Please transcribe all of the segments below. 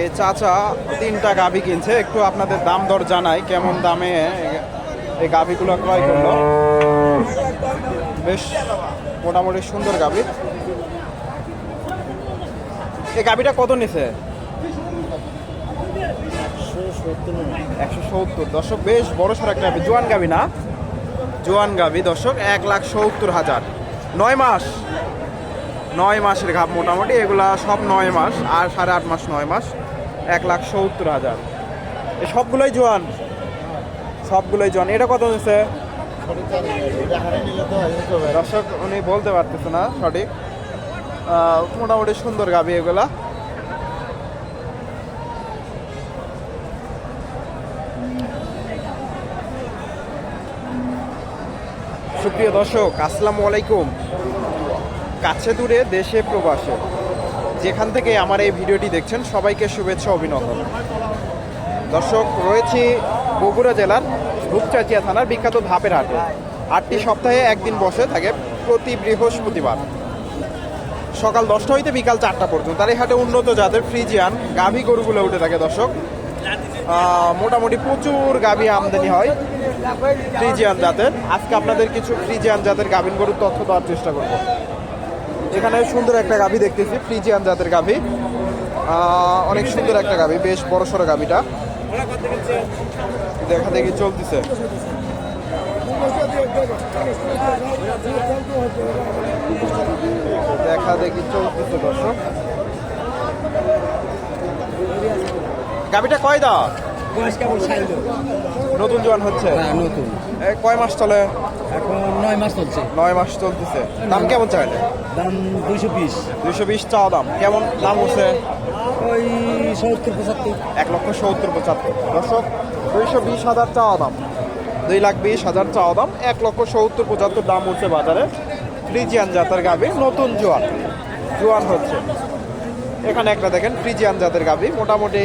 এই চাচা তিনটা গাভি কিনছে। একটু আপনাদের দাম দর জানাই, কেমন দামে এই গাভিগুলো ক্রয় করল। বেশ মোটামুটি সুন্দর গাভি। এই গাভিটা কত নিছে? একশো সত্তর। দর্শক, বেশ বড় সড় একটা জোয়ান গাভি না? জোয়ান গাভি, দর্শক, এক লাখ সত্তর হাজার। নয় মাস। নয় মাসের ঘাপ মোটামুটি, এগুলা সব নয় মাস, আর সাড়ে আট মাস নয় মাস, এক লাখ সত্তর হাজার। সবগুলোই জোয়ান? সবগুলোই জোয়ান। এটা কত হয়েছে? দর্শক, উনি বলতে পারতেছে না সঠিক। মোটামুটি সুন্দর গাবি এগুলা। সুপ্রিয় দর্শক, আসসালামু আলাইকুম। কাছে দূরে দেশে প্রবাসে। যেখান থেকে আমার এই ভিডিওটি দেখছেন, সবাইকে শুভেচ্ছা, অভিনন্দন। দর্শক, রয়েছি বগুড়া জেলার রূপচাচিয়া থানার বিখ্যাত ধাপের হাটে। আটটি সপ্তাহে একদিন বসে থাকে প্রতি বৃহস্পতিবার। সকাল দশটা হইতে বিকাল চারটা পর্যন্ত। তার এই হাটে উন্নত জাতের ফ্রিজিয়ান গাভী গরুগুলো উঠে থাকে, দর্শক। মোটামুটি প্রচুর গাভী আমদানি হয় ফ্রিজিয়ান জাতের। আজকে আপনাদের কিছু ফ্রিজিয়ান জাতের গাভীন গরুর তথ্য দেওয়ার চেষ্টা করব। এখানে সুন্দর একটা গাভী দেখতেছি ফ্রিজিয়ান জাতের গাভী। অনেক সুন্দর একটা গাভী, বেশ বড় সড়ো গাভীটা। দেখা দেখি চলতেছে। দেখা দেখি চলতেছে, দর্শক। গাভীটা কয় দাও বয়স কেবল সাইল নতুন জোয়ান হচ্ছে? হ্যাঁ নতুন। কয় মাস চলে? এখন নয় মাস চলছে। নয় মাস চলতেছে। দাম কেমন চাইলে দাম দুইশো বিশ। দুইশো বিশ চাওয়া দাম। কেমন দাম হচ্ছে? ওই সত্তর পঁচাত্তর। এক লক্ষ সত্তর পঁচাত্তর। দর্শক দুইশো বিশ হাজার চাওয়া দাম। দুই লাখ বিশ হাজার চাওয়া দাম। এক লক্ষ সত্তর পঁচাত্তর দাম হচ্ছে বাজারে। ফ্রিজিয়ান জাতের গাভি নতুন জোয়ান। জোয়ান হচ্ছে। এখানে একটা দেখেন ফ্রিজিয়ান জাতের গাভি। মোটামুটি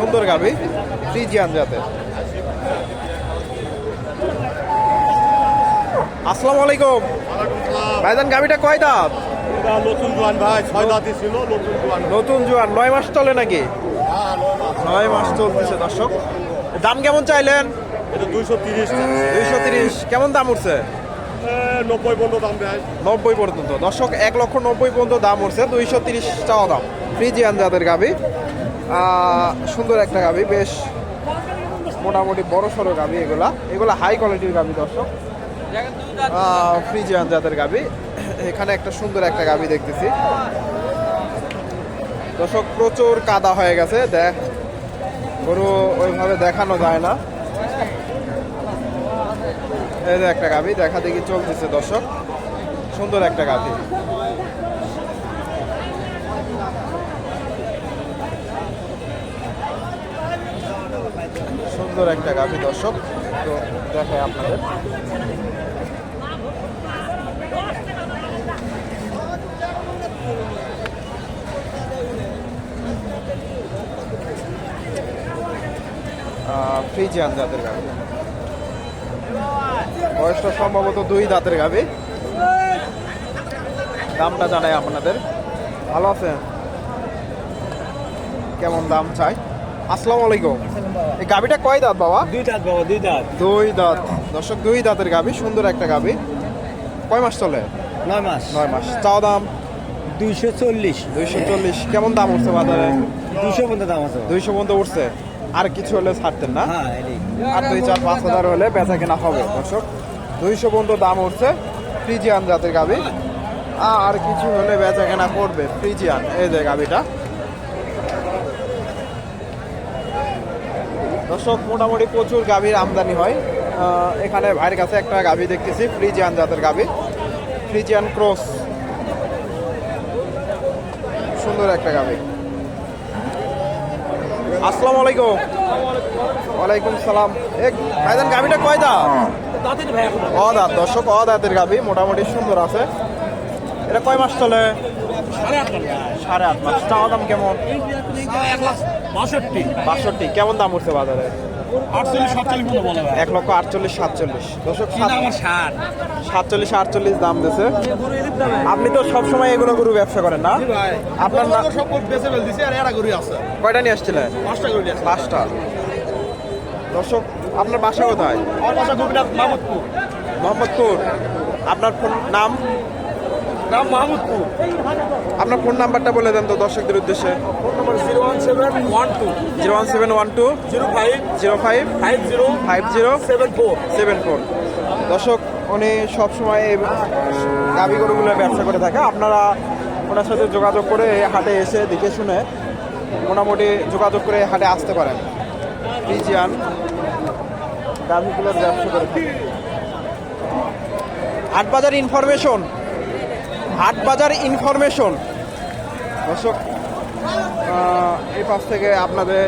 সুন্দর গাভি ফ্রিজিয়ান জাতের। আসসালামু আলাইকুম। ভাইজান গাভিটা কয় দাঁত? নতুন জোয়ান ভাই ছয় দাঁতি ছিল নতুন জোয়ান। নতুন জোয়ান নয় মাস চলে নাকি? নয় মাস। চলতেছে দর্শক। দাম কেমন চাইলেন? এটা দুইশো তিরিশ। দুইশো তিরিশ কেমন দাম উঠছে? নব্বই পনেরো দাম দেয়। নব্বই পর্যন্ত। দর্শক এক লক্ষ নব্বই পর্যন্ত দাম উঠছে দুইশো তিরিশ চাওয়া দাম। ফ্রিজিয়ান জাতের গাবি। সুন্দর একটা গাবি, বেশ মোটামুটি বড় সড়ো গাবি এগুলা। এগুলা হাই কোয়ালিটির গাবি, দর্শক। ফ্রিজিয়ান জাতের গাবি। এখানে একটা সুন্দর একটা গাবি দেখতেছি। দর্শক, প্রচুর কাদা হয়ে গেছে, দেখ। গরু ওইভাবে দেখানো যায় না। এই যে একটা গাভি দেখা দেখি চলতেছে, দর্শক। সুন্দর একটা গাভি সুন্দর একটা গাভি দর্শক। তো দেখায় আপনাদের। ফ্রিজিয়ান জাতের গাভি। বয়সটা সম্ভবত দুই দাঁতের গাভি। দামটা জানাই আপনাদের। ভালো আছে কেমন দাম চাই? আসসালামু আলাইকুম। এই গাভিটা কয় দাঁত বাবা? দুই দাঁত বাবা দুই দাঁত। দুই দাঁত। দর্শক দুই দাঁতের গাভি সুন্দর একটা গাভি। কয় মাস চলে? নয় মাস। নয় মাস। চাওয়া দাম? দুইশো চল্লিশ। দুইশো চল্লিশ। কেমন দাম উঠছে বাজারে? দুইশো পর্যন্ত দাম আছে দুইশো পর্যন্ত উঠছে। আর কিছু হলে ছাড়তেন না? হ্যাঁ আর দুই চার পাঁচ হাজার হলে বেচা কেনা হবে। দর্শক দুইশো পর্যন্ত দাম উঠছে ফ্রিজিয়ান জাতের গাবি আর কিছু হলে বেচা কেনা করবে ফ্রিজিয়ান। এই যে গাবিটা দর্শক মোটামুটি প্রচুর গাভীর আমদানি হয়। এখানে ভাইয়ের কাছে একটা গাভী দেখতেছি ফ্রিজিয়ান জাতের গাভী। Friesian cross. সুন্দর একটা গাভী। আসসালামু আলাইকুম। ওয়ালাইকুম সালাম। এ ভাইজান গাভীটা কয় এখন। অদাঁত দর্শক অদাঁতের গাভী মোটামুটি সুন্দর আছে। এটা কয় মাস চলে? সাড়ে আট মাস। চাওয়া দাম কেমন? এক বাষট্টি। কেমন দাম উঠছে বাজারে? এক লক্ষ আটচল্লিশ সাতচল্লিশ। সাতচল্লিশ আটচল্লিশ দাম দিছে আপনি তো সবসময় এগুলো গরু ব্যবসা করেন না? আপনার কয়টা নিয়ে আসছিলেন? পাঁচটা গরু দর্শক আপনার বাসা কোথায়? মোহাম্মদপুর। আপনার ফোন নাম? নাম মাহমুদপুর। আপনার ফোন নাম্বারটা বলে দেন তো দর্শকদের উদ্দেশ্যে। Phone number zero one seven one two. Zero one seven one two. Zero five. Zero five. Five zero. Five zero. Seven four. Seven four দর্শক উনি সবসময় এই গাভি গরুগুলোর ব্যবসা করে থাকে। আপনারা ওনার সাথে যোগাযোগ করে হাটে এসে দেখে শুনে মোটামুটি যোগাযোগ করে হাটে আসতে পারেন। ফ্রিজিয়ান গাভিগুলোর ব্যবসা করে হাট বাজার ইনফরমেশন। হাট বাজার ইনফরমেশন। দর্শক এই পাশ থেকে আপনাদের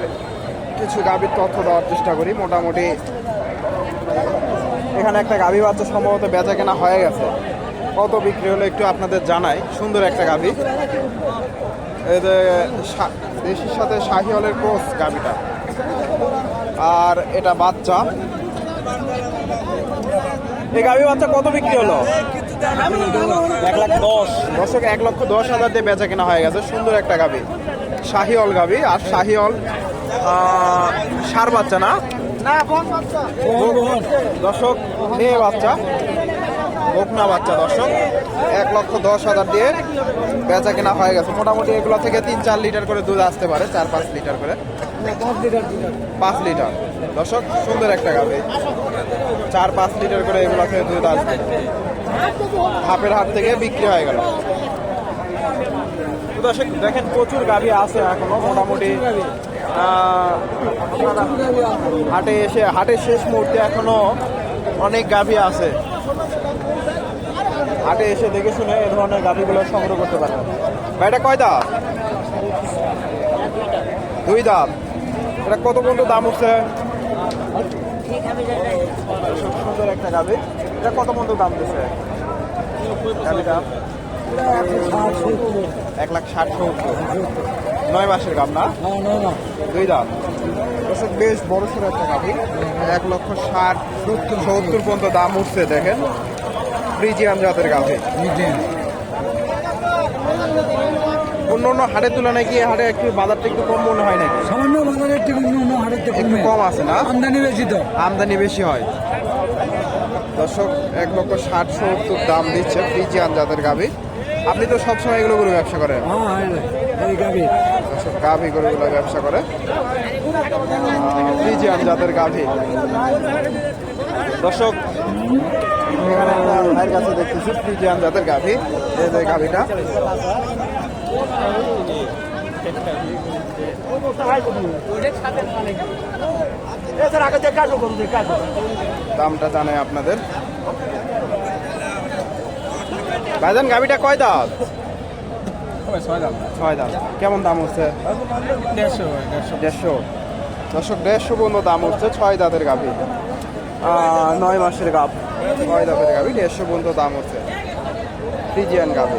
কিছু গাভীর তথ্য দেওয়ার চেষ্টা করি। মোটামুটি এখানে একটা গাভী বাচ্চা সম্ভবত বেচা কেনা হয়ে গেছে। কত বিক্রি হলো একটু আপনাদের জানাই। সুন্দর একটা গাভী। দেশির সাথে শাহিওয়ালের ক্রস গাভীটা। আর এটা বাচ্চা। এই গাভী বাচ্চা কত বিক্রি হলো দশ। দশক এক লক্ষ দশ হাজার দিয়ে বেচা কেনা হয়ে গেছে। সুন্দর একটা গাভী শাহিওল গাভী আর শাহিওল সার বাচ্চা না? দর্শক মেয়ে বাচ্চা। বকনা বাচ্চা দর্শক। এক লক্ষ দশ হাজার দিয়ে বেচা কেনা হয়ে গেছে। মোটামুটি এগুলো থেকে তিন চার লিটার করে দুধ আসতে পারে চার পাঁচ লিটার করে। পাঁচ লিটার। দর্শক সুন্দর একটা গাবে। চার পাঁচ লিটার করে এগুলো থেকে দুধ আসবে। হাফের হাট থেকে বিক্রি হয়ে গেল। দর্শক দেখেন প্রচুর গাভি আছে এখনও মোটামুটি হাটে এসে হাটের শেষ মুহূর্তে এখনও অনেক গাভি আছে। হাটে এসে দেখে শুনে এ ধরনের গাভিগুলো সংগ্রহ করতে পারেন। ভাই এটা কয় দাম দুই দাম এটা কত পর্যন্ত দাম হচ্ছে খুব সুন্দর একটা গাভি। এটা কত পর্যন্ত দাম দিচ্ছে এক লাখ ষাট সত্তর। নয় মাসের গাম না? দুই দাম। বেশ বড় সড়ো একটা গাভি। এক লক্ষ ষাট সত্তর সত্তর পর্যন্ত দাম উঠছে দেখেন। ফ্রিজিয়ান জাতের গাভি। অন্য অন্য হাটের তুলনায় কি হাটে একটু বাজারটা একটু কম মনে হয় নাকি? সামান্য বাজারের থেকে অন্য অন্য হাটের থেকে একটু কম আছে না? আমদানি বেশি তো। আমদানি বেশি হয়। দর্শক এক লক্ষ ষাট সত্তর দাম দিচ্ছে ফ্রিজিয়ান জাতের গাভি। আপনি তো সবসময় এগুলো করে ব্যবসা করেন? হ্যাঁ গাবি দর্শক গাভি গরুগুলো ব্যবসা করে। ফ্রিজিয়ান জাতের গাভি। দর্শক ভাইয়ের কাছে দেখতেছি ফ্রিজিয়ান জাতের গাভি। এই যে গাভিটা আগে দেখা করুন দেখা দামটা জানাই আপনাদের। ভাইজান গাভিটা কয় দাঁত? ছয় দাম কেমন দাম হচ্ছে? দেড়শো দেড়শো। দেড়শো। দর্শক দেড়শো পর্যন্ত দাম হচ্ছে ছয় দাঁতের গাভি। নয় মাসের গাভ। ছয় দাঁতের গাভি দেড়শো পর্যন্ত দাম হচ্ছে। ফ্রিজিয়ান গাভি।